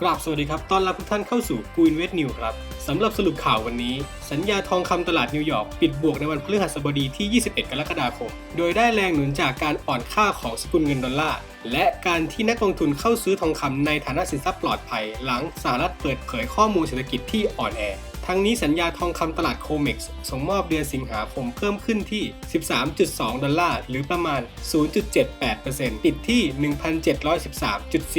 กราบสวัสดีครับ ต้อนรับทุกท่านเข้าสู่กูอินเวสนิวครับสำหรับสรุปข่าววันนี้ สัญญาทองคำตลาดนิวยอร์กปิดบวกในวันพฤหัสบดีที่ 21 กรกฎาคม โดยได้แรงหนุนจากการอ่อนค่าของสกุลเงินดอลลาร์ และการที่นักลงทุนเข้าซื้อทองคำในฐานะสินทรัพย์ปลอดภัย หลังสหรัฐเปิดเผยข้อมูลเศรษฐกิจที่อ่อนแอทั้งนี้สัญญาทองคำตลาดโคเม็กซ์ส่งมอบเดือนสิงหาคมเพิ่มขึ้นที่ 13.2 ดอลลาร์ หรือประมาณ 0.78%ปิดที่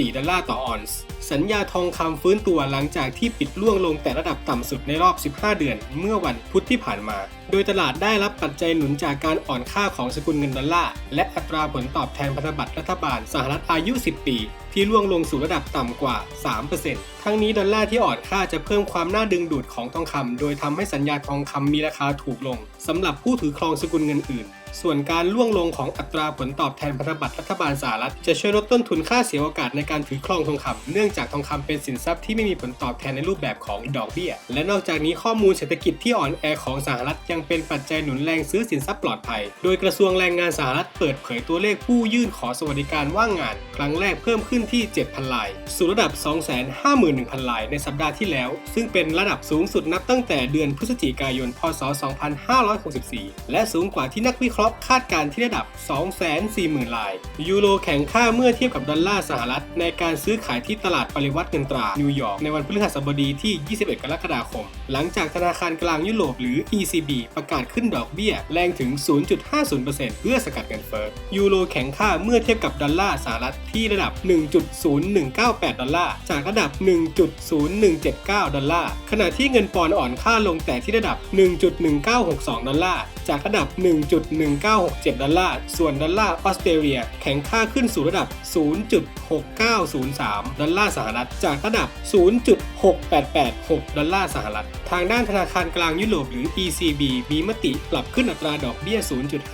1,713.4 ดอลลาร์ต่อออนซ์ สัญญาทองคำฟื้นตัวหลังจากที่ปิดล่วงลงแต่ระดับต่ำสุดในรอบ 15 เดือน เมื่อวันพุธที่ผ่านมา โดยตลาดได้รับปัจจัยหนุนจากการอ่อนค่าของสกุลเงินดอลลาร์และอัตราผลตอบแทนพันธบัตรรัฐบาลสหรัฐอายุ 10 ปี ที่ล่วงลงสู่ระดับต่ำกว่า 3%ทั้งนี้ดอลลาร์ที่อ่อนค่าจะเพิ่มความน่าดึงดูดของทองคำโดยทำให้สัญญาทองคำมีราคาถูกลงสำหรับผู้ถือครองสกุลเงินอื่น ส่วนการล่วงลงของอัตราผลตอบแทนพันธบัตรรัฐบาลสหรัฐจะช่วยลดต้นทุนค่าเสียโอกาสในการถือครองทองคำเนื่องจากทองคำเป็นสินทรัพย์ที่ไม่มีผลตอบแทนในรูปแบบของดอกเบี้ย และนอกจากนี้ข้อมูลเศรษฐกิจที่อ่อนแอของสหรัฐยังเป็นปัจจัยหนุนแรงซื้อสินทรัพย์ปลอดภัย โดยกระทรวงแรงงานสหรัฐเปิดเผยตัวเลขผู้ยื่นขอสวัสดิการว่างงาน ครั้งแรกเพิ่มขึ้นที่ 7,000 ลาย สู่ระดับ 251,000 ลายในสัปดาห์ที่แล้ว ซึ่งเป็นระดับสูงสุดนับตั้งแต่เดือนพฤศจิกายน พศ 2564 และสูงกว่าที่นักวิเคราะห์คาดการณ์ที่ระดับ 240,000 ลาย ยูโรแข็งค่าเมื่อเทียบกับดอลลาร์สหรัฐ ในการซื้อขายที่ตลาดปริวัติเงินตรา นิวยอร์ก ในวันพฤหัสบดีที่ 21 กรกฎาคม หลังจากธนาคารกลางยุโรปหรือ ECB ประกาศขึ้นดอกเบี้ย แรงถึง 0.50%เพื่อสกัดเงินเฟ้อ ยูโรแข็งค่าเมื่อเทียบกับดอลลาร์สหรัฐที่ระดับ1.0198 ดอลลาร์ จากระดับ 1.0179 ดอลลาร์ ขณะที่เงินปอนด์อ่อนค่าลงแต่ที่ระดับ 1.1962 ดอลลาร์ จากระดับ 1.1967 ดอลลาร์ ส่วนดอลลาร์ออสเตรเลีย แข็งค่าขึ้นสู่ระดับ 0.6903 ดอลลาร์สหรัฐ จากระดับ 0.6886 ดอลลาร์สหรัฐ ทางด้านธนาคารกลางยุโรปหรือ ECB มีมติปรับขึ้นอัตราดอกเบี้ย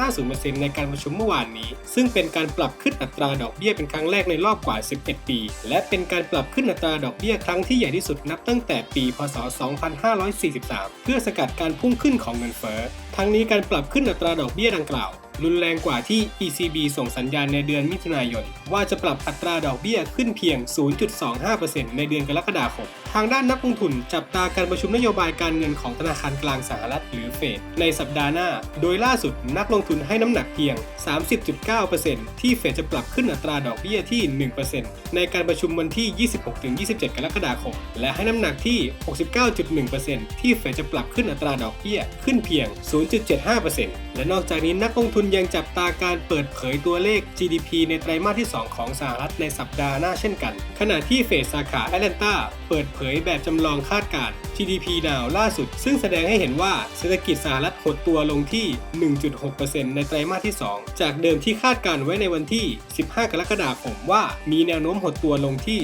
0.50%ในการประชุมเมื่อวานนี้ ซึ่งเป็นการปรับขึ้นอัตราดอกเบี้ยเป็นครั้งแรกในรอบกว่า11 ปี และเป็นการปรับขึ้นอัตราดอกเบี้ยครั้งที่ใหญ่ที่สุดนับตั้งแต่ปี พศ 2543 เพื่อสกัดการพุ่งขึ้นของเงินเฟ้อ ทั้งนี้การปรับขึ้นอัตราดอกเบี้ยดังกล่าวรุนแรงกว่าที่ ECB ส่งสัญญาณในเดือนมิถุนายน ว่าจะปรับอัตราดอกเบี้ยขึ้นเพียง 0.25%ในเดือนกรกฎาคม ทางด้านนักลงทุนจับตาการประชุมนโยบายการเงินของธนาคารกลางสหรัฐหรือเฟดในสัปดาห์หน้า โดยล่าสุดนักลงทุนให้น้ำหนักเพียง 30.9%ที่เฟดจะปรับขึ้นอัตราดอกเบี้ยที่ 1%ในการประชุมวันที่ 26-27 กรกฎาคม และให้น้ำหนักที่ 69.1%ที่เฟดจะปรับขึ้นอัตราดอกเบี้ยขึ้นเพียง 0.75%และนอกจากนี้นักลงทุนยังจับตาการเปิดเผยตัวเลข GDP ในไตรมาสที่ 2 ของสหรัฐในสัปดาห์หน้าเช่นกัน ขณะที่เฟดสาขาแอตแลนตา ปิดเผยแบบจำลองคาดการณ์ GDP ดาวล่าสุด ซึ่งแสดงให้เห็นว่าเศรษฐกิจสหรัฐหดตัวลงที่ 1.6%ในไตรมาสที่ 2 จากเดิมที่คาดการไว้ในวันที่ 15 กรกฎาคมว่ามีแนวโน้มหดตัวลงที่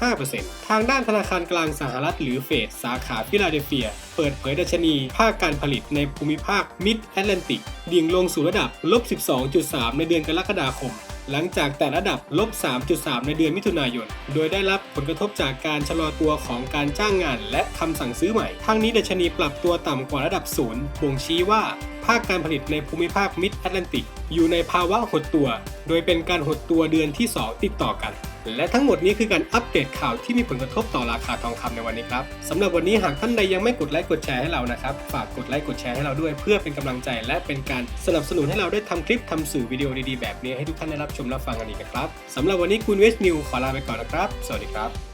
1.5%ทางด้านธนาคารกลางสหรัฐหรือเฟดสาขาฟิลาเดลเฟีย เปิดเผยดัชนีภาคการผลิตในภูมิภาคมิดแอตแลนติกดิ่งลงสู่ระดับลบ 12.3 ในเดือนกรกฎาคม หลังจากแต่ระดับลบ 3.3 ในเดือนมิถุนายน โดยได้รับผลกระทบจากการชะลอตัวของการจ้างงานและคำสั่งซื้อใหม่ ทั้งนี้ดัชนีปรับตัวต่ำกว่าระดับศูนย์บ่งชี้ว่าภาคการผลิตในภูมิภาคมิดแอตแลนติก อยู่ในภาวะหดตัว โดยเป็นการหดตัวเดือนที่ 2 ติดต่อกัน และทั้งหมดนี้คือการอัปเดตข่าวที่มีผลกระทบต่อราคาทองคำในวันนี้ครับสำหรับวันนี้หากท่านใดยังไม่กดไลค์กดแชร์ให้เรานะครับฝากกดไลค์กดแชร์ให้เราด้วย เพื่อเป็นกำลังใจ และเป็นการสนับสนุนให้เราได้ทำคลิปทำสื่อวิดีโอดีๆแบบนี้ให้ทุกท่านได้รับชมรับฟังกันอีกนะครับสำหรับวันนี้คุณเวสนิวขอลาไปก่อนนะครับ สวัสดีครับ